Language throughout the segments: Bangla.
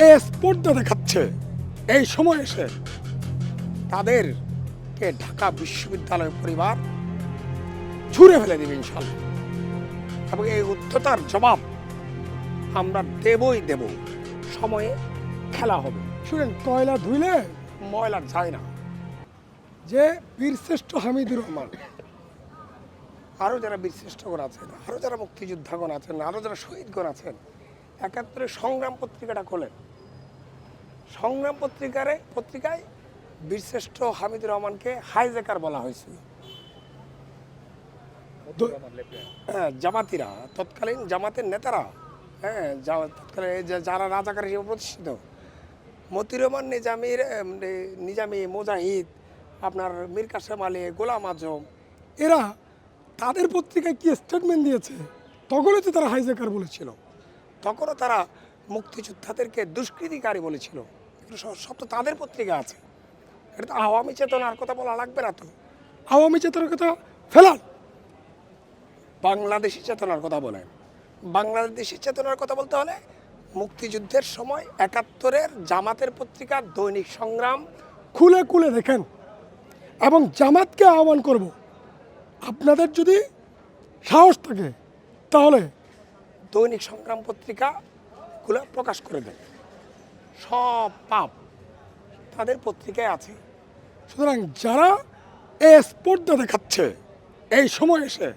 এ দেখাচ্ছে এই সময় এসে তাদেরকে ঢাকা বিশ্ববিদ্যালয় পরিবার ছুঁড়ে ফেলে দেবে ইনশাল্লাহ। এবং এই উদ্ধতার জবাব আমরা দেবই দেব। সময়ে খেলা হবে। শুনেন, কয়লা ধুইলে ময়লা যায় না। যে বীরশ্রেষ্ঠ হামিদুর রহমান আরও যারা বীরশ্রেষ্ঠগণ আছেন আরও যারা মুক্তিযোদ্ধাগণ আছেন আরও যারা শহীদগণ আছেন একাত্তরে সংগ্রাম পত্রিকাটা খোলেন। সংগ্রাম পত্রিকারে পত্রিকায় বীরশ্রেষ্ঠ হামিদুর রহমানকে হাইজেকার বলা হয়েছিল। হ্যাঁ জামাতিরা তৎকালীন জামাতের নেতারা হ্যাঁ তৎকালীন যারা রাজাকার হিসেবে প্রতিষ্ঠিত মতিউর রহমান নিজামির নিজামি মুজাহিদ আপনার মীর কাসেম আলী গোলাম আজম এরা তাদের পত্রিকায় কি স্টেটমেন্ট দিয়েছে? তখনই তো তারা হাইজেকার বলেছিল। তখনও তারা মুক্তিযোদ্ধাদেরকে দুষ্কৃতিকারী বলেছিল। সব তো তাদের পত্রিকা আছে। এটা তো আওয়ামী চেতনার কথা বলা লাগবে না তো। আওয়ামী চেতনার কথা ফেলান বাংলাদেশি চেতনার কথা বলেন। বাংলাদেশি চেতনার কথা বলতে হলে মুক্তিযুদ্ধের সময় একাত্তরের জামাতের পত্রিকা, দৈনিক সংগ্রাম খুলে খুলে দেখেন। এবং জামাতকে আহ্বান করব, আপনাদের যদি সাহস থাকে, তাহলে দৈনিক সংগ্রাম পত্রিকা খুলে প্রকাশ করে দেন। সব পাপ তাদের পত্রিকায় আছে। সুতরাং যারা এ স্পর্ধা দেখাচ্ছে এই সময় এসে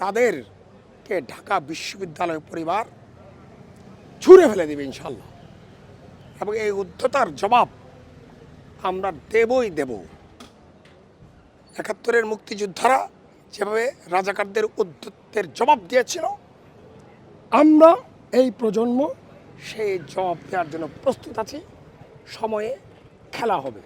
তাদেরকে ঢাকা বিশ্ববিদ্যালয় পরিবার ছুঁড়ে ফেলে দেবে ইনশাল্লাহ এবং এই উদ্ধতার জবাব আমরা দেবই দেব। একাত্তরের মুক্তিযোদ্ধারা যেভাবে রাজাকারদের উদ্ধত্তের জবাব দিয়েছিল আমরা এই প্রজন্ম সেই জব দেওয়ার জন্য প্রস্তুত আছি। সময়ে খেলা হবে।